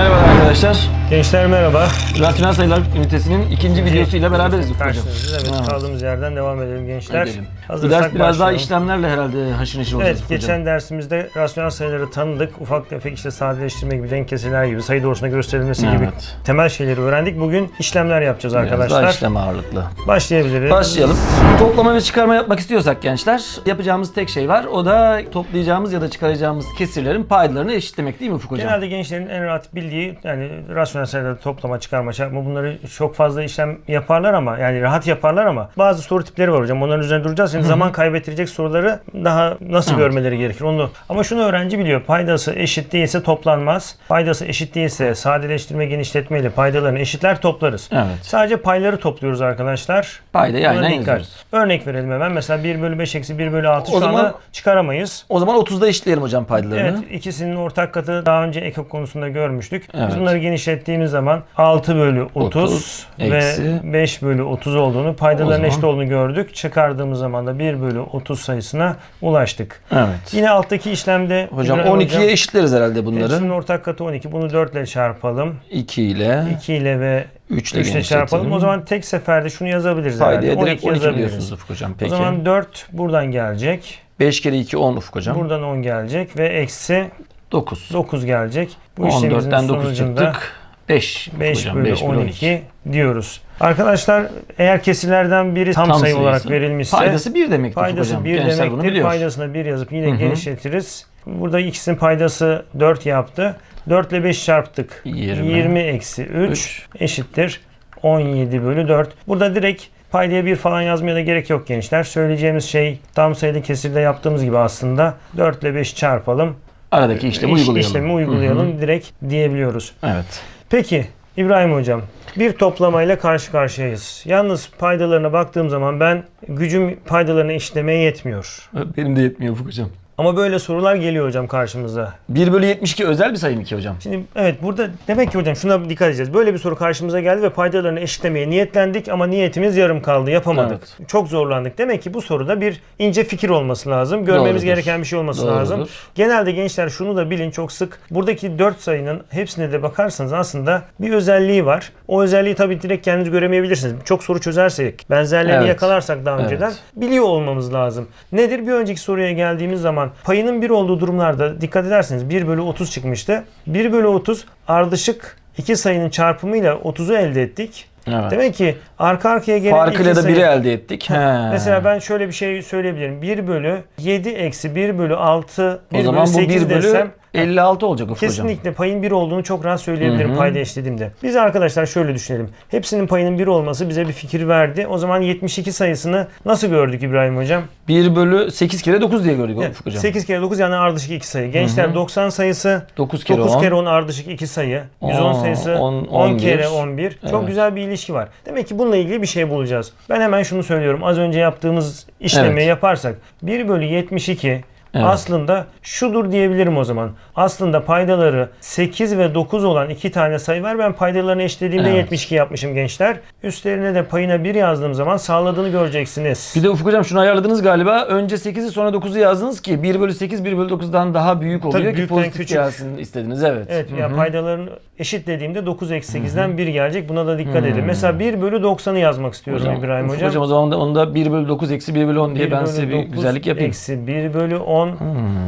Merhaba arkadaşlar. Gençler merhaba. Rasyonel sayılar ünitesinin ikinci videosuyla beraberiz hocam. Karşınızda evet, Evet. kaldığımız yerden devam edelim gençler. Edelim. Bu ders biraz daha başlayalım. işlemlerle herhalde haşır neşir olacağız Evet, hocam. geçen dersimizde rasyonel sayıları tanıdık. Ufak tefek işte sadeleştirme gibi, denk keseler gibi, sayı doğrusuna gösterilmesi gibi Evet. temel şeyleri öğrendik. Bugün işlemler yapacağız Biraz daha arkadaşlar. işlem ağırlıklı. Başlayabiliriz. Başlayalım. Toplama ve çıkarma yapmak istiyorsak gençler yapacağımız tek şey var. O da toplayacağımız ya da çıkaracağımız kesirlerin paydalarını eşitlemek değil mi Ufuk hocam? Genelde gençlerin en rahat bildiği yani rasyonel sayıları toplama, çıkarma, çarpma bunları çok fazla işlem yaparlar ama yani rahat yaparlar ama bazı soru tipleri var hocam. Onların üzerine duracağız. Şimdi zaman kaybettirecek soruları daha nasıl Evet. görmeleri gerekir onu. Ama şunu öğrenci biliyor. Paydası eşit değilse toplanmaz. Paydası eşit değilse sadeleştirme, genişletme ile paydalarını eşitler toplarız. Evet. Sadece payları topluyoruz arkadaşlar. Aynen dikkat. yazıyoruz. Örnek verelim hemen. Mesela 1 bölü 5 eksi 1 bölü 6 O şu zaman- anda çıkaramayız. O zaman 30'da eşitleyelim hocam paydalarını. Evet ikisinin ortak katı daha önce ekok konusunda görmüştük. Evet. Biz bunları genişlettiğimiz zaman 6 bölü 30, 30 ve eksi 5 bölü 30 olduğunu, paydaların O eşit olduğunu gördük. Çıkardığımız zaman da 1 bölü 30 sayısına ulaştık. Evet. Yine alttaki işlemde Hocam İbrahim 12'ye eşitleriz herhalde bunları. hepsinin ortak katı 12. Bunu 4 ile çarpalım. 2 ile 2 ile ve 3 ile 3 ile çarpalım. O zaman tek seferde şunu yazabiliriz Paydaya herhalde. direkt 12 yazabiliriz. diyorsunuz Ufuk hocam. O Peki. zaman 4 buradan gelecek. 5 kere 2 10 Ufuk hocam. Buradan 10 gelecek ve eksi 9. 9 gelecek. Bu işlemimizin 14'ten 9 sonucunda çıktık. 5. 5 hocam, bölü 5 bölü 12 diyoruz. Arkadaşlar eğer kesirlerden biri tam, Tam sayı sayısı. olarak verilmişse Paydası 1 demek Ufuk paydası hocam. 1 Gençler bunu demektir. biliyor. Paydasına 1 yazıp yine Hı hı. genişletiriz. Burada ikisinin paydası 4 yaptı. 4 ile 5 çarptık. 20. 20 eksi 3 Üç. eşittir 17 bölü 4. Burada direkt paydaya 1 falan yazmaya da gerek yok gençler. Söyleyeceğimiz şey tam sayılı kesirde yaptığımız gibi aslında 4 ile 5 çarpalım. Aradaki işlemi İş- uygulayalım. işlemi uygulayalım direkt diyebiliyoruz. Evet. Peki İbrahim Hocam bir toplamayla karşı karşıyayız. Yalnız paydalarına baktığım zaman ben gücüm paydalarını eşitlemeye yetmiyor. Benim de yetmiyor Ufuk hocam. Ama böyle sorular geliyor hocam karşımıza. 1 bölü 72 özel bir sayı mı ki hocam? Şimdi evet burada demek ki hocam şuna dikkat edeceğiz. Böyle bir soru karşımıza geldi ve paydalarını eşitlemeye niyetlendik ama niyetimiz yarım kaldı. Yapamadık. Çok zorlandık. Demek ki bu soruda bir ince fikir olması lazım. Görmemiz Doğrudur. gereken bir şey olması Doğrudur. lazım. Genelde gençler şunu da bilin çok sık. Buradaki 4 sayının hepsine de bakarsanız aslında bir özelliği var. O özelliği tabii direkt kendiniz göremeyebilirsiniz. Çok soru çözersek, benzerlerini Evet. yakalarsak daha önceden Evet. biliyor olmamız lazım. Nedir? Bir önceki soruya geldiğimiz zaman payının 1 olduğu durumlarda dikkat ederseniz 1 bölü 30 çıkmıştı. 1 bölü 30 ardışık iki sayının çarpımıyla 30'u elde ettik. Evet. Demek ki arka arkaya gelen Farkıyla da sayı... 1'i elde ettik. He. Mesela ben şöyle bir şey söyleyebilirim. 1 bölü 7 eksi 1 bölü 6 1 o zaman bölü bu 8 1 bölü desem 56 olacak Ufuk hocam. Kesinlikle payın 1 olduğunu çok rahat söyleyebilirim Hı hı. payda eşlediğimde. Biz arkadaşlar şöyle düşünelim. Hepsinin payının 1 olması bize bir fikir verdi. O zaman 72 sayısını nasıl gördük İbrahim Hocam? 1 bölü 8 kere 9 diye gördük Ufuk hocam. 8 kere 9 yani ardışık 2 sayı. Gençler Hı hı. 90 sayısı 9 kere 9 10. kere 10 ardışık 2 sayı. 110 On, sayısı 10, on, 11. kere 11. Çok Evet. güzel bir ilişki var. Demek ki bununla ilgili bir şey bulacağız. Ben hemen şunu söylüyorum. Az önce yaptığımız işlemi Evet. yaparsak 1 bölü 72 Evet. aslında şudur diyebilirim o zaman. Aslında paydaları 8 ve 9 olan iki tane sayı var. Ben paydalarını eşlediğimde Evet. 72 yapmışım gençler. Üstlerine de payına 1 yazdığım zaman sağladığını göreceksiniz. Bir de Ufuk hocam şunu ayarladınız galiba. Önce 8'i sonra 9'u yazdınız ki 1 bölü 8 1 bölü 9'dan daha büyük oluyor ki büyükten pozitif küçük. gelsin istediniz. Evet. Evet Hı ya hı. paydaların eşit dediğimde 9 eksi 8'den 1 gelecek. Buna da dikkat edin. Mesela 1 bölü 90'ı yazmak istiyorum Hocam, İbrahim Hocam. hocam o zaman da onu da 1 bölü 9 eksi 1 bölü 10 diye 1 ben bölü size bir 9 güzellik yapayım. Eksi 1 bölü 10. Hmm,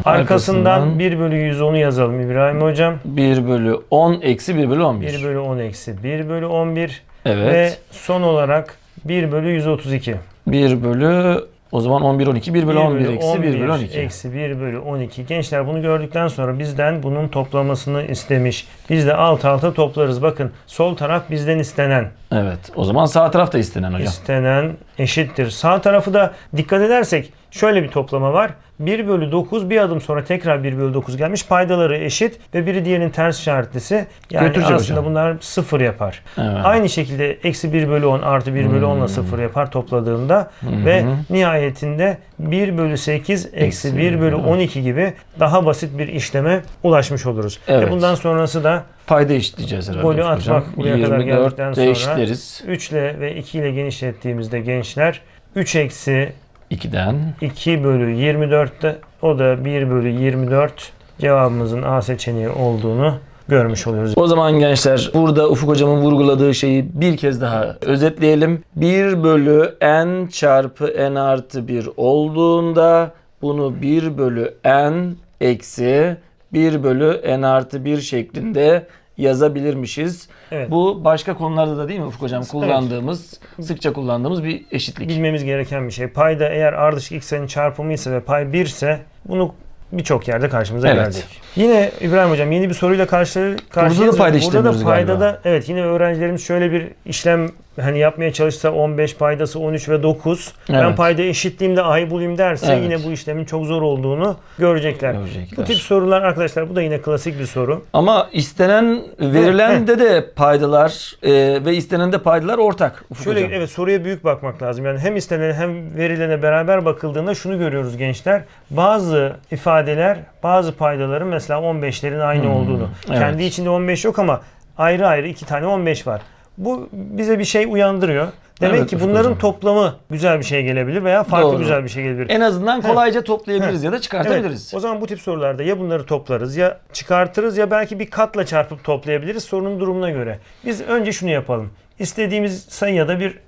Arkasından 1 bölü 110'u yazalım İbrahim Hocam. 1 bölü 10 eksi 1 bölü 11. 1 bölü 10 eksi 1 bölü 11. Evet. Ve son olarak 1 bölü 132. 1 bölü o zaman 11 12 1 bölü 1 11 eksi 1 bölü 12. Eksi 1 bölü 12. Gençler bunu gördükten sonra bizden bunun toplamasını istemiş. Biz de alt alta toplarız. Bakın sol taraf bizden istenen. Evet. O zaman sağ taraf da istenen hocam. İstenen eşittir. Sağ tarafı da dikkat edersek şöyle bir toplama var. 1 bölü 9 bir adım sonra tekrar 1 bölü 9 gelmiş. Paydaları eşit ve biri diğerinin ters işaretlisi. Yani Götürecek aslında hocam. bunlar sıfır yapar. Evet. Aynı şekilde eksi 1 bölü 10 artı 1 bölü 10 ile sıfır yapar topladığında ve nihayetinde 1 bölü 8 eksi Eksi 1 bölü evet. 12 gibi daha basit bir işleme ulaşmış oluruz. Evet. Ve bundan sonrası da Payda eşitleyeceğiz herhalde. Golü atmak buraya kadar 24 geldikten sonra- eşitleriz. 3 ile ve 2 ile genişlettiğimizde gençler 3 eksi 2'den 2 bölü 24'te o da 1 bölü 24 cevabımızın A seçeneği olduğunu görmüş oluyoruz. O zaman gençler burada Ufuk hocamın vurguladığı şeyi bir kez daha özetleyelim. 1 bölü n çarpı n artı 1 olduğunda bunu 1 bölü n eksi 1 bölü n artı 1 şeklinde yazabilirmişiz. Evet. Bu başka konularda da değil mi Ufuk hocam kullandığımız, sıkça kullandığımız bir eşitlik. Bilmemiz gereken bir şey. Payda eğer ardışık x sayının çarpımı ise ve pay 1 ise bunu birçok yerde karşımıza Evet. geldi. Yine İbrahim Hocam yeni bir soruyla karşı karşıyayız. payda Burada da payda galiba. da evet yine öğrencilerimiz şöyle bir işlem hani yapmaya çalışsa 15 paydası 13 ve 9. Ben Evet. payda eşitliğimde a'yı bulayım derse Evet. yine bu işlemin çok zor olduğunu görecekler. Görecekler. Bu tip sorular arkadaşlar bu da yine klasik bir soru. Ama istenen, verilen de de paydalar e, ve istenen de paydalar ortak Ufuk Şöyle hocam. evet soruya büyük bakmak lazım. Yani hem istenene hem verilene beraber bakıldığında şunu görüyoruz gençler. Bazı ifadeler, bazı paydaların mesela 15'lerin aynı Hmm, olduğunu. evet. Kendi içinde 15 yok ama ayrı ayrı iki tane 15 var. Bu bize bir şey uyandırıyor. Demek Evet, ki bunların hocam. toplamı güzel bir şey gelebilir veya farklı Doğru. güzel bir şey gelebilir. En azından kolayca toplayabiliriz ya da çıkartabiliriz. Evet, o zaman bu tip sorularda ya bunları toplarız ya çıkartırız ya belki bir katla çarpıp toplayabiliriz sorunun durumuna göre. Biz önce şunu yapalım. İstediğimiz sayıya da bir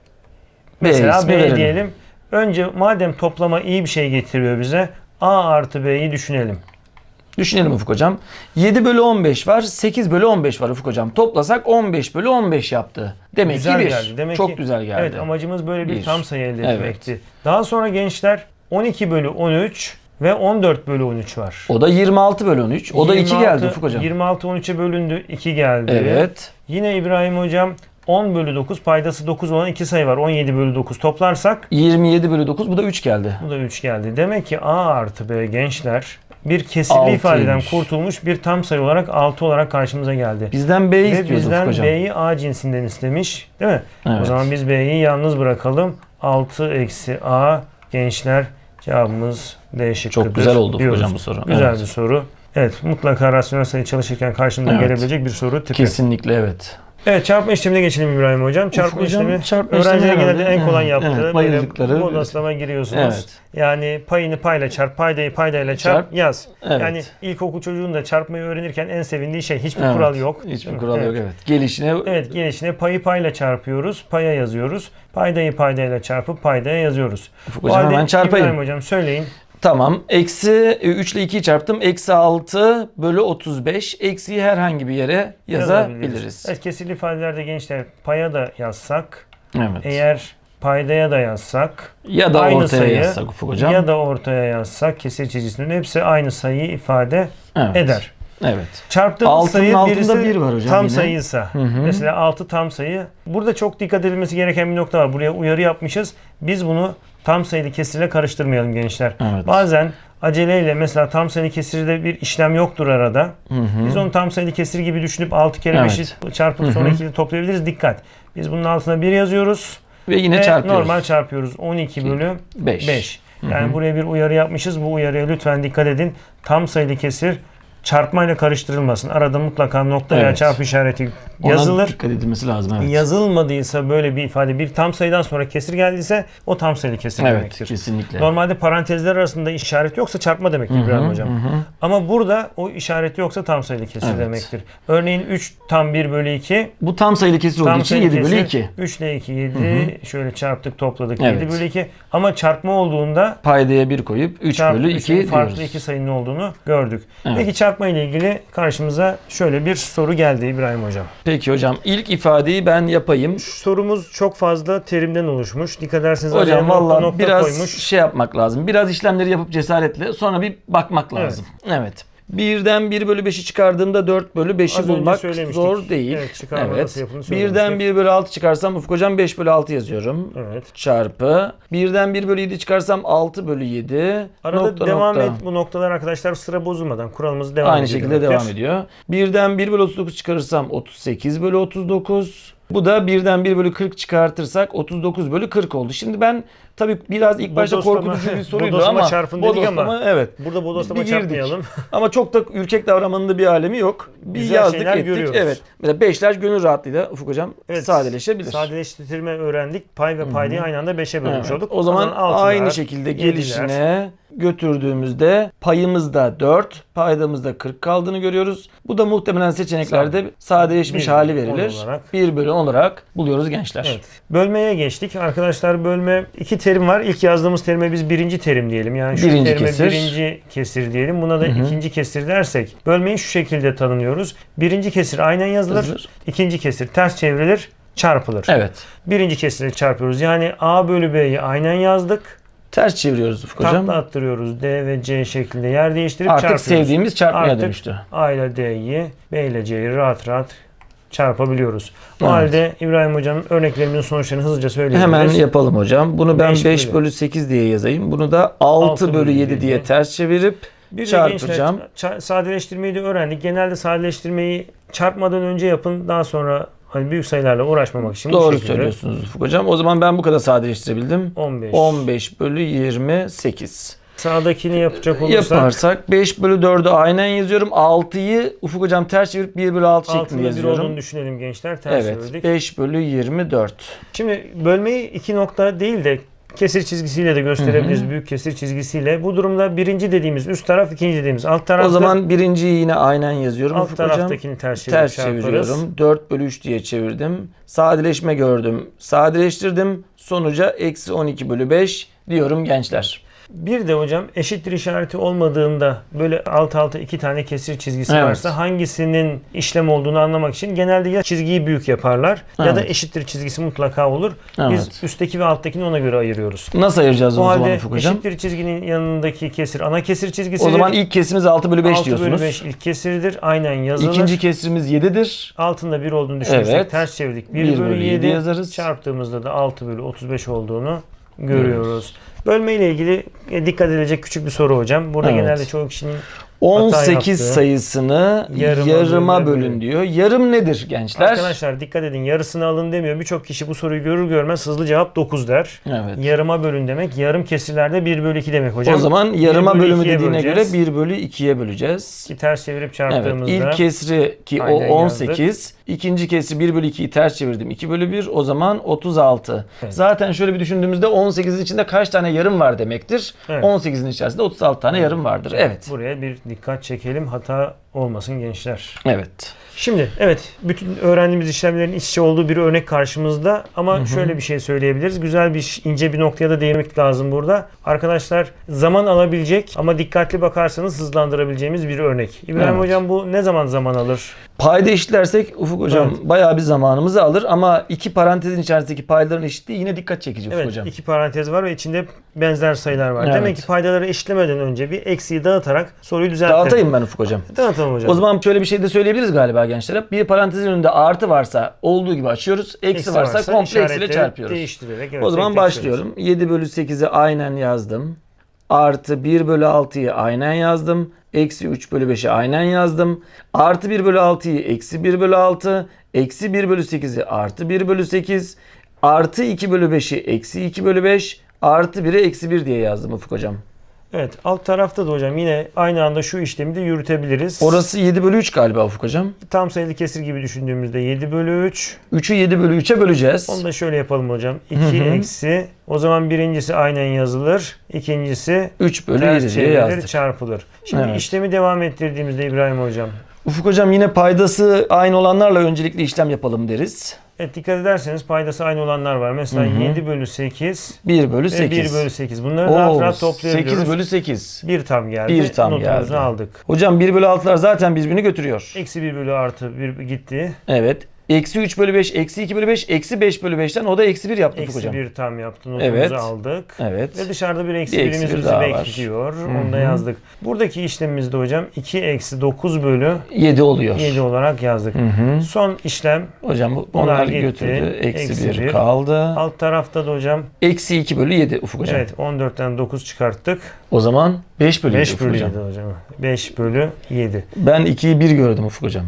mesela B verelim. diyelim. Önce madem toplama iyi bir şey getiriyor bize A artı B'yi düşünelim. Düşünelim Ufuk hocam. 7 bölü 15 var, 8 bölü 15 var Ufuk hocam. Toplasak 15 bölü 15 yaptı. Demek güzel ki bir. geldi. Demek Çok ki, güzel geldi. Evet amacımız böyle bir, Bir. tam sayı elde Evet. etmekti. Daha sonra gençler 12 bölü 13 ve 14 bölü 13 var. O da 26 bölü 13. O da 2 geldi 26 Ufuk hocam. 26 13'e bölündü 2 geldi. Evet. Yine İbrahim hocam 10 bölü 9 paydası 9 olan iki sayı var. 17 bölü 9 toplarsak 27 bölü 9 bu da 3 geldi. bu da 3 geldi. Demek ki A artı B gençler bir kesirli Altıymış. ifadeden kurtulmuş bir tam sayı olarak 6 olarak karşımıza geldi. Bizden B'yi Ve istiyoruz bizden hocam. B'yi A cinsinden istemiş. Değil mi? O Evet. zaman biz B'yi yalnız bırakalım. 6 eksi A gençler cevabımız D şıkkıdır. Çok güzel oldu diyoruz. hocam bu soru. Güzel Evet. bir soru. Evet mutlaka rasyonel sayı çalışırken karşımıza Evet. gelebilecek bir soru tipi. Kesinlikle evet. Evet çarpma işlemine geçelim İbrahim hocam. Çarpma hocam, işlemi çarpma öğrencilerin genelde en kolay evet, yaptığı evet, böyle bayıldıkları- bodoslama giriyorsunuz. Evet. Yani payını payla çarp, paydayı paydayla çarp, Çarp. yaz. Evet. Yani ilkokul çocuğun da çarpmayı öğrenirken en sevindiği şey hiçbir Evet. kural yok. Hiçbir kural yok evet. Gelişine Evet gelişine payı payla çarpıyoruz, paya yazıyoruz. Paydayı paydayla çarpıp paydaya yazıyoruz. Ufuk hocam hemen çarpayım. İbrahim hocam söyleyin. Tamam. Eksi 3 ile 2'yi çarptım. Eksi 6 bölü 35. Eksiyi herhangi bir yere yazabiliriz. Evet kesirli ifadelerde gençler paya da yazsak, Evet. eğer paydaya da yazsak, ya da aynı ortaya sayı yazsak Ufuk hocam. Ya da ortaya yazsak kesir çizgisinin hepsi aynı sayıyı ifade evet. eder. Evet. Çarptığımız Altının sayı birisi bir var hocam tam yine. sayıysa. hı. Mesela 6 tam sayı. Burada çok dikkat edilmesi gereken bir nokta var. Buraya uyarı yapmışız. Biz bunu tam sayılı kesirle karıştırmayalım gençler. Evet. Bazen aceleyle mesela tam sayılı kesirde bir işlem yoktur arada. Hı hı. Biz onu tam sayılı kesir gibi düşünüp 6 kere Evet. 5'i çarpıp Hı sonra hı. 2'yi toplayabiliriz. Dikkat. Biz bunun altına 1 yazıyoruz. Ve yine ve çarpıyoruz. normal çarpıyoruz. 12 bölü 5. 5. Yani buraya bir uyarı yapmışız. Bu uyarıya lütfen dikkat edin. Tam sayılı kesir çarpmayla karıştırılmasın. Arada mutlaka nokta veya Evet. çarpı işareti Ona yazılır. dikkat edilmesi lazım. Evet. Yazılmadıysa böyle bir ifade bir tam sayıdan sonra kesir geldiyse o tam sayılı kesir evet. demektir. Kesinlikle. Normalde parantezler arasında işaret yoksa çarpma demektir İbrahim Hocam. Ama burada o işareti yoksa tam sayılı kesir Evet. demektir. Örneğin 3 tam 1 bölü 2 Bu tam sayılı kesir olduğu Tam için sayılı 7 bölü kesir, 2. 3 ile 2 7 şöyle çarptık topladık Evet. 7 bölü 2 ama çarpma olduğunda Paydaya 1 koyup 3 çarpı bölü üçün 2 farklı diyoruz. iki sayının olduğunu gördük. Evet. Peki çarpma ile ilgili karşımıza şöyle bir soru geldi İbrahim Hocam. Peki hocam ilk ifadeyi ben yapayım. Sorumuz çok fazla terimden oluşmuş. Dikkat ederseniz Hocam valla biraz koymuş. şey yapmak lazım. Biraz işlemleri yapıp cesaretle sonra bir bakmak Evet. lazım. Evet. Birden 1 bölü 5'i çıkardığımda 4 bölü 5'i Az önce bulmak zor değil. Evet, çıkarma yapıldığını Birden söylemiştik. 1 bölü 6 çıkarsam Ufuk hocam 5 bölü 6 yazıyorum. Evet. Çarpı. Birden 1 bölü 7 çıkarsam 6 bölü 7. Arada Nokta devam nokta. et bu noktalar arkadaşlar sıra bozulmadan kuralımız devam Aynı ediyor şekilde demektir. devam ediyor. Birden 1 bölü 39 çıkarırsam 38 bölü 39. Bu da birden 1 bölü 40 çıkartırsak 39 bölü 40 oldu. Şimdi ben tabii biraz ilk başta Bodoslama- korkutucu bir soruydu bodoslama ama çarpın dedik ama- evet. Burada bodoslama Bir girdik. çarpmayalım. Ama çok da ürkek davranmanın da bir alemi yok. Bir Güzel yazdık ettik. görüyoruz. Evet. Mesela beşler gönül rahatlığıyla Ufuk hocam Evet, sadeleşebilir. Sadeleştirme öğrendik. Pay ve paydayı aynı anda 5'e bölmüş Evet. olduk. O zaman altılar, aynı şekilde yediler. gelişine götürdüğümüzde payımızda 4, paydamızda 40 kaldığını görüyoruz. Bu da muhtemelen seçeneklerde sadeleşmiş Bir hali verilir. olarak. 1 bölü 10 olarak buluyoruz gençler. Evet. Bölmeye geçtik. Arkadaşlar bölme iki terim var. İlk yazdığımız terime biz birinci terim diyelim. Yani şu Birinci terime kesir. birinci kesir diyelim. Buna da ikinci kesir dersek bölmeyi şu şekilde tanımlıyoruz. Birinci kesir aynen yazılır. Yazılır. İkinci kesir ters çevrilir, çarpılır. Evet. Birinci kesiri çarpıyoruz. Yani A bölü B'yi aynen yazdık. Ters çeviriyoruz Ufuk hocam. Takla attırıyoruz. D ve C şeklinde yer değiştirip Artık çarpıyoruz. sevdiğimiz çarpmaya Artık dönüştü. A ile D'yi, B ile C'yi rahat rahat çarpabiliyoruz. O Evet. halde İbrahim Hocam'ın örneklerimizin sonuçlarını hızlıca söyleyebiliriz. Hemen yapalım hocam. Bunu ben 5 Beş bölü, bölü 8 diye yazayım. Bunu da 6, Altı bölü bölü 7 diye ters çevirip Bir çarpacağım. gençler sadeleştirmeyi de öğrendik. Genelde sadeleştirmeyi çarpmadan önce yapın. Daha sonra hani büyük sayılarla uğraşmamak için Doğru söylüyorsunuz Ufuk hocam. O zaman ben bu kadar sadeleştirebildim. 15. 15 bölü 28. Sağdakini yapacak olursak Yaparsak 5 bölü 4'ü aynen yazıyorum. 6'yı Ufuk hocam ters çevirip 1 bölü 6 şeklinde yazıyorum. olduğunu düşünelim gençler. Ters Evet. çevirdik. 5 bölü 24. Şimdi bölmeyi iki nokta değil de kesir çizgisiyle de gösterebiliriz. Büyük kesir çizgisiyle. Bu durumda birinci dediğimiz üst taraf, ikinci dediğimiz alt tarafta. O zaman birinciyi yine aynen yazıyorum alt Ufuk hocam. taraftakini ters çevirip Ters çeviriyorum. 4 bölü 3 diye çevirdim. Sadeleşme gördüm. Sadeleştirdim. Sonuca eksi 12 bölü 5 diyorum gençler. Bir de hocam eşittir işareti olmadığında böyle alt alta iki tane kesir çizgisi Evet. varsa hangisinin işlem olduğunu anlamak için genelde ya çizgiyi büyük yaparlar ya da Evet. eşittir çizgisi mutlaka olur. Evet. Biz üstteki ve alttakini ona göre ayırıyoruz. Nasıl ayıracağız O o zaman halde Ufuk hocam? eşittir çizginin yanındaki kesir ana kesir çizgisidir. O zaman ilk kesimiz 6 bölü 5 6 diyorsunuz. bölü 5 ilk kesirdir. Aynen yazılır. İkinci kesrimiz 7'dir. Altında 1 olduğunu düşünürsek Evet. ters çevirdik. 1, Bir bölü bölü 7 yedi yazarız. çarptığımızda da 6 bölü 35 olduğunu görüyoruz. Bölme ile ilgili e, dikkat edilecek küçük bir soru hocam. Burada Evet. genelde çoğu kişinin 18 yaptı. sayısını Yarıma yarıma, bölün bölün diyor. Yarım nedir gençler? arkadaşlar dikkat edin yarısını alın demiyor. Birçok kişi bu soruyu görür görmez hızlı cevap 9 der. Evet. Yarıma bölün demek yarım kesirlerde 1 bölü 2 demek hocam. o zaman yarıma bölümü dediğine böleceğiz. göre 1 bölü 2'ye böleceğiz. Ki ters çevirip Evet. çarptığımızda İlk kesri ki o Aynen 18. ikinci kesri 1 bölü 2'yi ters çevirdim. 2 bölü 1 o zaman 36. Evet. Zaten şöyle bir düşündüğümüzde 18'in içinde kaç tane yarım var demektir. Evet. 18'in içerisinde 36 tane yarım vardır. Evet. buraya bir dikkat çekelim. Hata olmasın gençler. Evet. Şimdi evet bütün öğrendiğimiz işlemlerin iç içe olduğu bir örnek karşımızda ama şöyle bir şey söyleyebiliriz. Güzel bir ince bir noktaya da değinmek lazım burada. Arkadaşlar zaman alabilecek ama dikkatli bakarsanız hızlandırabileceğimiz bir örnek. İbrahim Evet. hocam bu ne zaman zaman alır? Payda eşitlersek Ufuk hocam Evet. bayağı bir zamanımızı alır ama iki parantezin içerisindeki paydaların eşitliği yine dikkat çekici Ufuk Evet hocam. iki parantez var ve içinde benzer sayılar var. Evet. Demek ki paydaları eşitlemeden önce bir eksiği dağıtarak soruyu düzeltelim. Dağıtayım ben Ufuk hocam. Dağıtalım hocam. O zaman şöyle bir şey de söyleyebiliriz galiba gençler. Bir parantezin önünde artı varsa olduğu gibi açıyoruz. Eksi, varsa, komple eksiyle çarpıyoruz. Değiştirerek. evet, o zaman başlıyorum. 7 bölü 8'i aynen yazdım. Artı 1 bölü 6'yı aynen yazdım. Eksi 3 bölü 5'i aynen yazdım. Artı 1 bölü 6'yı eksi 1 bölü 6. Eksi 1 bölü 8'i artı 1 bölü 8. Artı 2 bölü 5'i eksi 2 bölü 5. Artı 1'i eksi 1 diye yazdım Ufuk hocam. Evet alt tarafta da hocam yine aynı anda şu işlemi de yürütebiliriz. Orası 7 bölü 3 galiba Ufuk hocam. Tam sayılı kesir gibi düşündüğümüzde 7 bölü 3. 3'ü 7 bölü 3'e böleceğiz. Onu da şöyle yapalım hocam. 2 Hı hı. eksi. O zaman birincisi aynen yazılır. İkincisi 3 bölü ters 7 diye yazdık. çarpılır. Şimdi Evet. işlemi devam ettirdiğimizde İbrahim hocam. Ufuk hocam yine paydası aynı olanlarla öncelikli işlem yapalım deriz. Evet dikkat ederseniz paydası aynı olanlar var. Mesela Hı hı. 7 bölü 8 1 bölü ve 8. 1 bölü 8. Bunları rahat rahat toplayabiliyoruz. 8 bölü 8. 1 tam geldi. Bir tam Notumuzu geldi. aldık. Hocam 1 bölü 6'lar zaten birbirini götürüyor. Eksi 1 bölü artı 1 gitti. Evet. Eksi 3 bölü 5, eksi 2 bölü 5, eksi 5 bölü 5'ten o da eksi 1 yaptı Eksi hocam. 1 tam yaptı. Notumuzu Evet. aldık. Evet. Ve dışarıda bir eksi Bir eksi birimiz bir bizi daha var. bekliyor. Onu da yazdık. Buradaki işlemimizde hocam 2 eksi 9 bölü 7 oluyor. 7 olarak yazdık. Son işlem Hocam bu- Onlar onlar gitti. götürdü. Eksi, Eksi 1 bir. kaldı. alt tarafta da hocam Eksi 2 bölü 7 Ufuk hocam. evet 14'ten 9 çıkarttık. O zaman 5 bölü 7 5 Ufuk bölü hocam. 7 hocam. 5 bölü 7. Ben 2'yi 1 gördüm Ufuk hocam.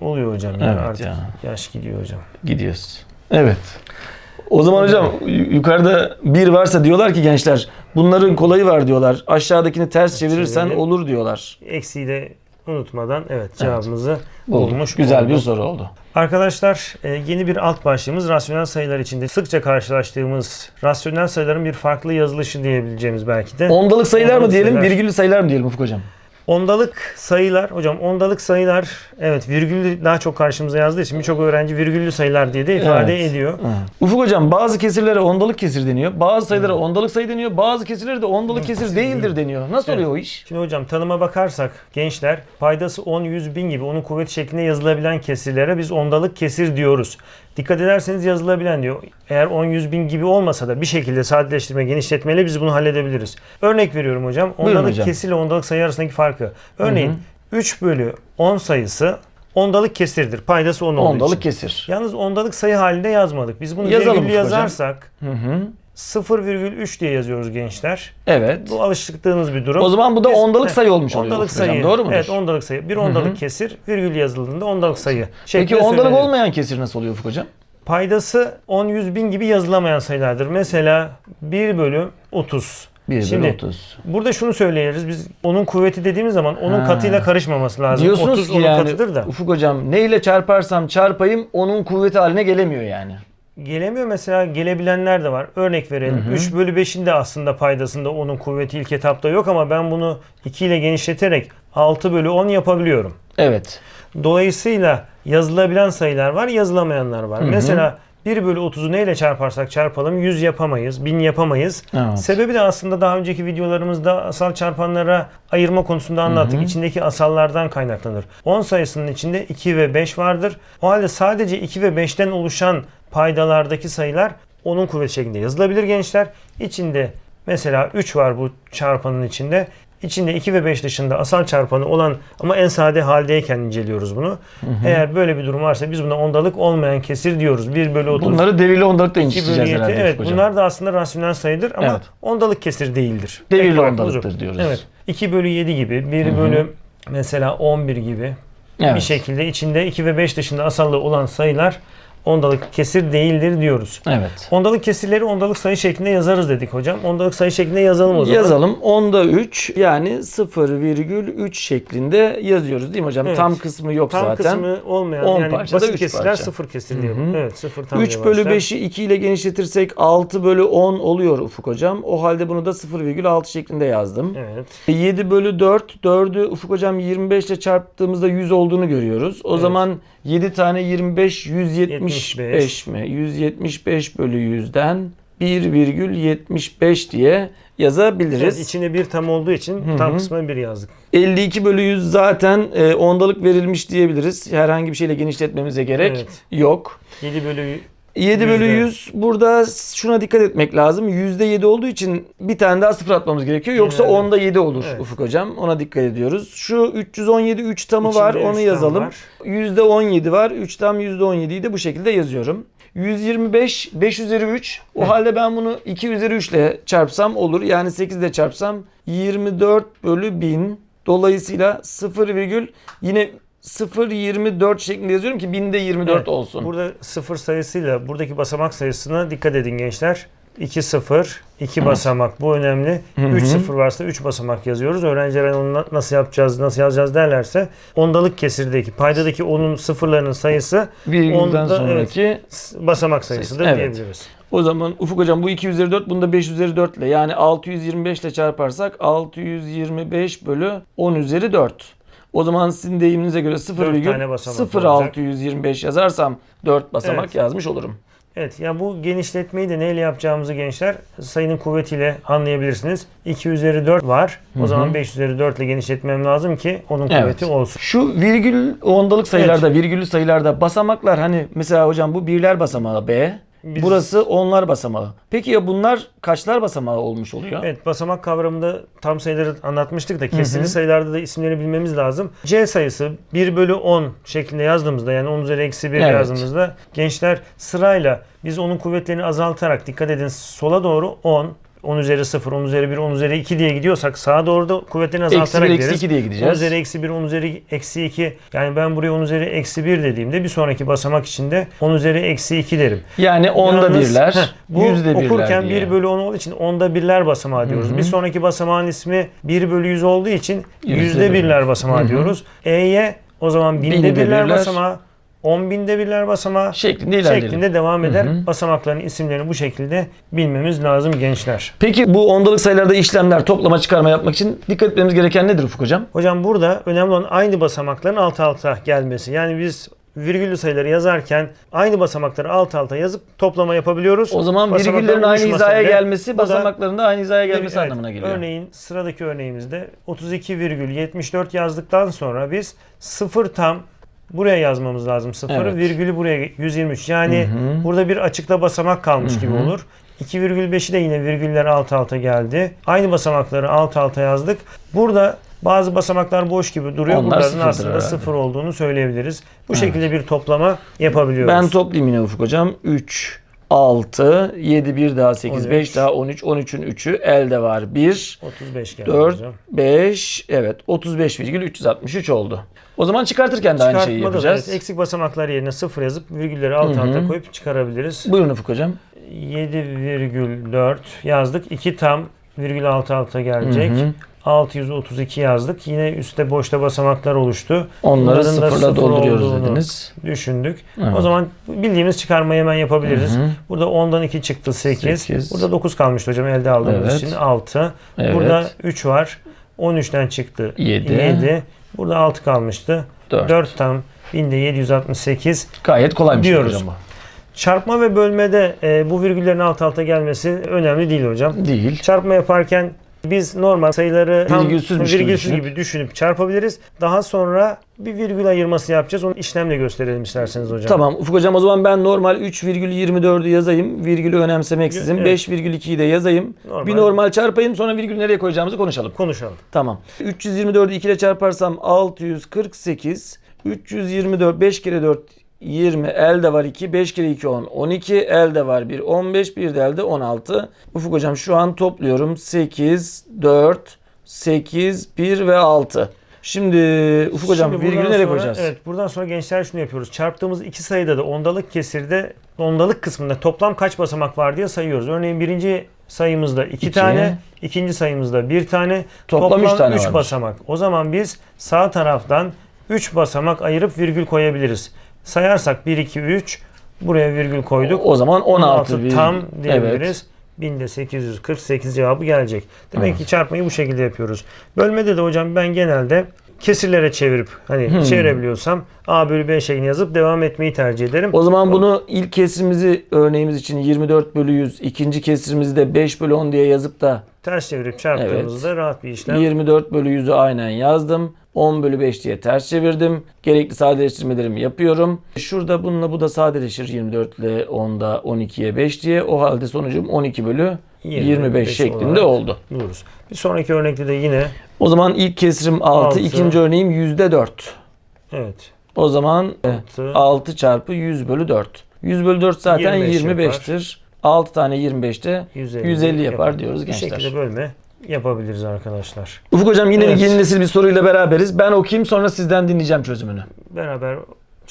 Oluyor hocam ya Evet artık. ya. Yaş gidiyor hocam. Gidiyoruz. Evet. O zaman hocam yu- yukarıda bir varsa diyorlar ki gençler bunların kolayı var diyorlar. Aşağıdakini ters çevirirsen çevirelim. olur diyorlar. Eksiği de unutmadan evet cevabımızı Bulduk. bulmuş Güzel bir olduk. soru oldu. Arkadaşlar e, yeni bir alt başlığımız rasyonel sayılar içinde sıkça karşılaştığımız rasyonel sayıların bir farklı yazılışı diyebileceğimiz belki de. Ondalık sayılar mı Ondalık diyelim, sayılar. virgüllü sayılar mı diyelim Ufuk hocam? Ondalık sayılar hocam ondalık sayılar evet virgüllü daha çok karşımıza yazdığı için birçok öğrenci virgüllü sayılar diye de ifade Evet. ediyor. Ufuk hocam bazı kesirlere ondalık kesir deniyor. Bazı sayılara ondalık sayı deniyor. Bazı kesirlere de ondalık kesir değildir deniyor. Nasıl Evet. oluyor o iş? Şimdi hocam tanıma bakarsak gençler paydası 10, 100, 1000 gibi onun kuvveti şeklinde yazılabilen kesirlere biz ondalık kesir diyoruz. Dikkat ederseniz yazılabilen diyor. Eğer 10, 100, 1000 gibi olmasa da bir şekilde sadeleştirme, genişletmeyle biz bunu halledebiliriz. Örnek veriyorum hocam. Buyurun Ondalık hocam. kesir ile ondalık sayı arasındaki farkı. Örneğin 3 bölü 10 sayısı ondalık kesirdir. Paydası 10 olduğu Ondalık için. kesir. Yalnız ondalık sayı halinde yazmadık. Biz bunu Yazalım hocam. yazarsak Hı hı. 0,3 diye yazıyoruz gençler. Evet. Bu alıştığınız bir durum. O zaman bu da Biz- ondalık sayı olmuş oluyor. Ondalık Ufuk hocam, sayı. Doğru mudur? Evet ondalık sayı. Bir ondalık kesir virgül yazıldığında ondalık sayı. Peki ondalık söylenir. olmayan kesir nasıl oluyor Ufuk hocam? Paydası 10, 100, 1000 gibi yazılamayan sayılardır. Mesela 1 bölü 30. 1 bölü Şimdi 30. burada şunu söyleyeriz. Biz onun kuvveti dediğimiz zaman onun Ha. katıyla karışmaması lazım. Diyorsunuz 30 ki onun yani katıdır da. Ufuk hocam neyle çarparsam çarpayım onun kuvveti haline gelemiyor yani. Gelemiyor mesela gelebilenler de var. Örnek verelim. 3 bölü 5'in de aslında paydasında onun kuvveti ilk etapta yok ama ben bunu 2 ile genişleterek 6 bölü 10 yapabiliyorum. Evet. Dolayısıyla yazılabilen sayılar var, yazılamayanlar var. hı. Mesela 1 bölü 30'u neyle çarparsak çarpalım 100 yapamayız, 1000 yapamayız. Evet. Sebebi de aslında daha önceki videolarımızda asal çarpanlara ayırma konusunda anlattık. İçindeki asallardan kaynaklanır. 10 sayısının içinde 2 ve 5 vardır. O halde sadece 2 ve 5'ten oluşan paydalardaki sayılar onun kuvveti şeklinde yazılabilir gençler. İçinde mesela 3 var bu çarpanın içinde. İçinde 2 ve 5 dışında asal çarpanı olan ama en sade haldeyken inceliyoruz bunu. Eğer böyle bir durum varsa biz buna ondalık olmayan kesir diyoruz. 1 bölü 30. Bunları devirli ondalıkta 2 bölü inceleyeceğiz 7. herhalde Evet hocam. bunlar da aslında rasyonel sayıdır ama Evet. ondalık kesir değildir. Devirli ondalıktır diyoruz. Evet. 2 bölü 7 gibi, 1 bölü mesela 11 gibi Evet. bir şekilde içinde 2 ve 5 dışında asallığı olan sayılar ondalık kesir değildir diyoruz. Evet. Ondalık kesirleri ondalık sayı şeklinde yazarız dedik hocam. Ondalık sayı şeklinde yazalım o zaman. Yazalım. Onda 3 yani 0,3 şeklinde yazıyoruz değil mi hocam? Evet. Tam kısmı yok Tam zaten. kısmı olmayan 10 yani parçada basit kesirler parça. sıfır kesir diyelim. Evet sıfır tam 3 diye bölü başlar. 5'i 2 ile genişletirsek 6 bölü 10 oluyor Ufuk hocam. O halde bunu da 0,6 şeklinde yazdım. Evet. 7 bölü 4, 4'ü Ufuk hocam 25 ile çarptığımızda 100 olduğunu görüyoruz. O Evet. zaman 7 tane 25, 175 75. mi? 175 bölü 100'den 1,75 diye yazabiliriz. Evet, içinde bir tam olduğu için tam kısmına bir yazdık. 52 bölü 100 zaten e, ondalık verilmiş diyebiliriz. Herhangi bir şeyle genişletmemize gerek Evet. yok. 7 bölü 7 bölü Yüzde. 100 burada şuna dikkat etmek lazım. %7 olduğu için bir tane daha sıfır atmamız gerekiyor. Yoksa Genelde. onda 7 olur Evet. Ufuk hocam. Ona dikkat ediyoruz. Şu 317 3 tamı var. İçinde üç Onu tam yazalım. var. %17 var. 3 tam %17'yi de bu şekilde yazıyorum. 125 5 üzeri 3. O halde ben bunu 2 üzeri 3 ile çarpsam olur. Yani 8 ile çarpsam 24 bölü 1000. Dolayısıyla 0 virgül yine 0.24 şeklinde yazıyorum ki binde 24 Evet, olsun. Burada sıfır sayısıyla buradaki basamak sayısına dikkat edin gençler. 2 sıfır, 2 basamak bu önemli. 3 sıfır varsa 3 basamak yazıyoruz. Öğrenciler onu na- nasıl yapacağız, nasıl yazacağız derlerse ondalık kesirdeki paydadaki onun sıfırlarının sayısı Virgülden sonraki s- basamak sayısıdır Evet. diyebiliriz. O zaman Ufuk hocam bu 2 üzeri 4 bunu da 5 üzeri 4 ile yani 625 ile çarparsak 625 bölü 10 üzeri 4. O zaman sizin deyiminize göre 0 Dört virgül tane basamak 0 olacak. 625 yazarsam 4 basamak Evet. yazmış olurum. Evet ya bu genişletmeyi de neyle yapacağımızı gençler sayının kuvvetiyle anlayabilirsiniz. 2 üzeri 4 var. O zaman 5 üzeri 4 ile genişletmem lazım ki onun Evet. kuvveti olsun. Şu virgül ondalık sayılarda, virgüllü sayılarda basamaklar hani mesela hocam bu birler basamağı B, Biz- burası onlar basamağı. Peki ya bunlar kaçlar basamağı olmuş oluyor? Evet basamak kavramında tam sayıları anlatmıştık da kesirli sayılarda da isimleri bilmemiz lazım. C sayısı 1 bölü 10 şeklinde yazdığımızda yani 10 üzeri eksi 1 Evet. yazdığımızda gençler sırayla biz onun kuvvetlerini azaltarak dikkat edin sola doğru 10, 10 üzeri 0, 10 üzeri 1, 10 üzeri 2 diye gidiyorsak sağa doğru da kuvvetlerini Eksi azaltarak 1, gideriz. eksi 2 diye 10 gideceğiz. üzeri eksi 1, 10 üzeri eksi 2. Yani ben buraya 10 üzeri eksi 1 dediğimde bir sonraki basamak içinde 10 üzeri eksi 2 derim. Yani onda birler, heh, bu yüzde birler okurken diye. 1 bölü 10 olduğu için onda birler basamağı diyoruz. Bir sonraki basamağın ismi 1 bölü 100 olduğu için Yüzde yüzde birler basamağı diyoruz. E'ye o zaman binde, Binde birler, birler. basamağı, 10 binde birler basamağı şeklinde ilerleyelim. şeklinde devam eder. Basamakların isimlerini bu şekilde bilmemiz lazım gençler. Peki bu ondalık sayılarda işlemler, toplama, çıkarma yapmak için dikkat etmemiz gereken nedir Ufuk Hocam? Hocam burada önemli olan aynı basamakların alt alta gelmesi. Yani biz virgüllü sayıları yazarken aynı basamakları alt alta yazıp toplama yapabiliyoruz. O zaman virgüllerin aynı hizaya gelmesi, basamakların da aynı hizaya gelmesi Evet, anlamına geliyor. Örneğin sıradaki örneğimizde 32,74 yazdıktan sonra biz 0 tam buraya yazmamız lazım 0 Evet. virgülü buraya 123. Yani burada bir açıkta basamak kalmış gibi olur. 2,5'i de yine virgüller alt alta geldi. Aynı basamakları alt alta yazdık. Burada bazı basamaklar boş gibi duruyor. Onlar Bunların aslında herhalde. 0 olduğunu söyleyebiliriz. Bu şekilde bir toplama yapabiliyoruz. Ben toplayayım yine Ufuk Hocam. 3, 6, 7, 1 daha 8, 13. 5 daha 13, 13'ün 3'ü elde var 1, 35 geldi 4, hocam. 5, evet 35,363 oldu. O zaman çıkartırken de aynı şeyi da yapacağız. evet, eksik basamaklar yerine 0 yazıp virgülleri alt alta koyup çıkarabiliriz. Buyurun Ufuk Hocam. 7,4 yazdık. 2 tam virgül alt alta gelecek. Hı hı. 632 yazdık. Yine üstte boşta basamaklar oluştu. Onları Bunların da sıfırla sıfır dolduruyoruz olduğunu dediniz. Düşündük. Evet. O zaman bildiğimiz çıkarmayı hemen yapabiliriz. Hı hı. Burada 10'dan 2 çıktı 8. Sekiz. Burada 9 kalmıştı hocam elde aldığımız Evet. için 6. Evet. Burada 3 var. 13'ten çıktı Yedi. 7. Burada 6 kalmıştı. Dört. 4 tam binde 768. Gayet kolaymış Diyoruz. hocam. Çarpma ve bölmede e, bu virgüllerin alt alta gelmesi önemli değil hocam. Değil. Çarpma yaparken biz normal sayıları tam virgülsüz düşünüp. gibi düşünüp çarpabiliriz. Daha sonra bir virgül ayırması yapacağız. Onu işlemle gösterelim isterseniz hocam. Tamam Ufuk Hocam o zaman ben normal 3,24'ü yazayım. Virgülü önemsemeksizin. Evet. 5,2'yi de yazayım. Normal. Bir normal çarpayım sonra virgül nereye koyacağımızı konuşalım. Konuşalım. Tamam. 324'ü 2 ile çarparsam 648. 324 5 kere 4 20 elde var 2 5 kere 2 10 12 elde var 1 15 bir de elde 16 Ufuk hocam şu an topluyorum 8 4 8 1 ve 6 Şimdi Ufuk hocam Şimdi virgülü nereye koyacağız? Evet buradan sonra gençler şunu yapıyoruz. Çarptığımız iki sayıda da ondalık kesirde ondalık kısmında toplam kaç basamak var diye sayıyoruz. Örneğin birinci sayımızda iki, İki. tane, ikinci sayımızda bir tane, Toplam üç tane üç varmış. basamak. O zaman biz sağ taraftan 3 basamak ayırıp virgül koyabiliriz. Sayarsak 1, 2, 3 buraya virgül koyduk. O zaman 16, bir- tam Evet. diyebiliriz. 1848 cevabı gelecek. Demek ki çarpmayı bu şekilde yapıyoruz. Bölmede de hocam ben genelde kesirlere çevirip hani Hmm. çevirebiliyorsam A bölü B şeklini yazıp devam etmeyi tercih ederim. O zaman bunu ilk kesrimizi örneğimiz için 24 bölü 100, ikinci kesrimizi de 5 bölü 10 diye yazıp da Ters çevirip çarptığımızda rahat bir işlem. 24 bölü 100'ü aynen yazdım. 10 bölü 5 diye ters çevirdim. Gerekli sadeleştirmelerimi yapıyorum. Şurada bununla bu da sadeleşir. 24 ile 10'da 12'ye 5 diye. O halde sonucum 12 bölü 25, 25 şeklinde oldu. Buluruz. Bir sonraki örnekte de yine O zaman ilk kesrim 6, Altı. ikinci örneğim %4. evet O zaman Altı. 6 çarpı 100 bölü 4. 100 bölü 4 zaten 25 25'tir. 6 tane 25'te 150, 150 yapar diyoruz Bu gençler. şekilde bölme yapabiliriz arkadaşlar. Ufuk hocam yine Evet. yeni nesil bir soruyla beraberiz. Ben okuyayım sonra sizden dinleyeceğim çözümünü. Beraber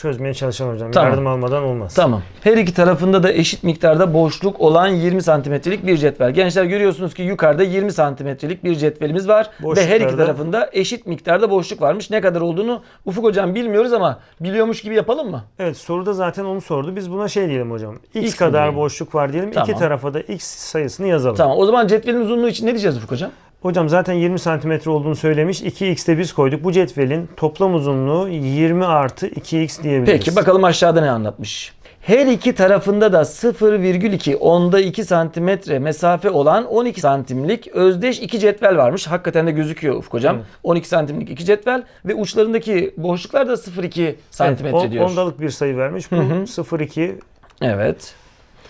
çözmeye çalışalım hocam. Tamam. Yardım almadan olmaz. Tamam. Her iki tarafında da eşit miktarda boşluk olan 20 santimetrelik bir cetvel. Gençler görüyorsunuz ki yukarıda 20 santimetrelik bir cetvelimiz var. Ve her iki Boşluklarda- tarafında eşit miktarda boşluk varmış. Ne kadar olduğunu Ufuk hocam bilmiyoruz ama biliyormuş gibi yapalım mı? Evet soruda zaten onu sordu. Biz buna şey diyelim hocam. X, X kadar diyelim? boşluk var diyelim. Tamam. İki tarafa da X sayısını yazalım. Tamam. O zaman cetvelin uzunluğu için ne diyeceğiz Ufuk hocam? Hocam zaten 20 santimetre olduğunu söylemiş. 2x'te biz koyduk. Bu cetvelin toplam uzunluğu 20 artı 2x diyebiliriz. Peki bakalım aşağıda ne anlatmış. Her iki tarafında da 0,2 onda 2 santimetre mesafe olan 12 santimlik özdeş iki cetvel varmış. Hakikaten de gözüküyor Ufuk hocam. Evet. 12 santimlik iki cetvel ve uçlarındaki boşluklar da 0,2 Evet, santimetre on- diyor. Ondalık bir sayı vermiş. Bu 0,2 Evet.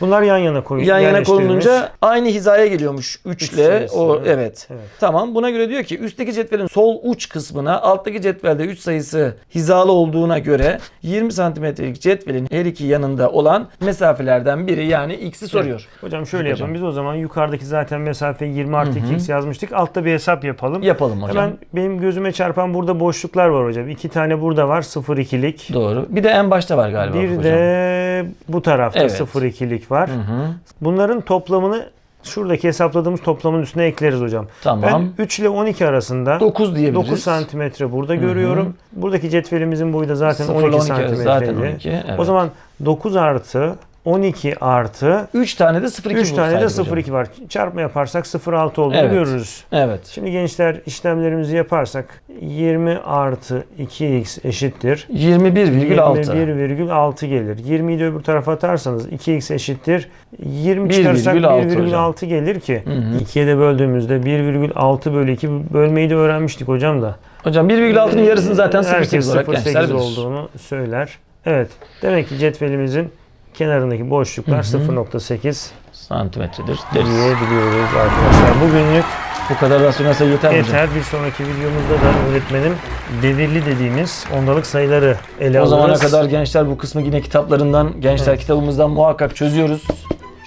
Bunlar yan yana koyuyor. Yan yana konulunca aynı hizaya geliyormuş 3 Üç ile. O evet. evet. Evet. Tamam. Buna göre diyor ki üstteki cetvelin sol uç kısmına alttaki cetvelde 3 sayısı hizalı olduğuna göre 20 santimetrelik cetvelin her iki yanında olan mesafelerden biri yani x'i soruyor. Hocam şöyle Hocam. yapalım. Biz o zaman yukarıdaki zaten mesafe 20 artı 2x yazmıştık. Altta bir hesap yapalım. Yapalım hocam. Hemen benim gözüme çarpan burada boşluklar var hocam. İki tane burada var 0-2'lik. Doğru. Bir de en başta var galiba. Bir hocam. de bu tarafta Evet. 0-2'lik var. Hı hı. Bunların toplamını şuradaki hesapladığımız toplamın üstüne ekleriz hocam. Tamam. Ben 3 ile 12 arasında 9 diyebiliriz. 9 santimetre burada görüyorum. Buradaki cetvelimizin boyu da zaten 0 12 12 santimetreydi. zaten 12. Evet. O zaman 9 artı 12 artı 3 tane de 0,2 3 tane de bulsaydık hocam. 0,2 var. Çarpma yaparsak 0,6 olduğunu Evet. görürüz. Evet. Şimdi gençler işlemlerimizi yaparsak 20 artı 2x eşittir. 21,6. 21,6 gelir. 20'yi de öbür tarafa atarsanız 2x eşittir. 20 1,6 çıkarsak hocam. 1,6 gelir ki. Hı hı. 2'ye de böldüğümüzde 1,6 bölü 2 bölmeyi de öğrenmiştik hocam da. Hocam 1,6'nın yarısını zaten 0,8 Herkes olarak gençler 0,8 bilir. olduğunu söyler. Evet. Demek ki cetvelimizin kenarındaki boşluklar 0,8 santimetredir deriz. diyebiliyoruz arkadaşlar. Bugünlük Bu kadar rasyonel sayı yeter mi hocam? yeter. Bir sonraki videomuzda da öğretmenim devirli dediğimiz ondalık sayıları ele O alırız. zamana kadar gençler bu kısmı yine kitaplarından, gençler kitabımızdan muhakkak çözüyoruz.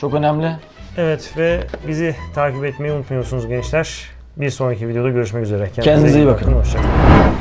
Çok önemli. Evet ve bizi takip etmeyi unutmuyorsunuz gençler. Bir sonraki videoda görüşmek üzere. Kendinize iyi bakın. Hoşçakalın.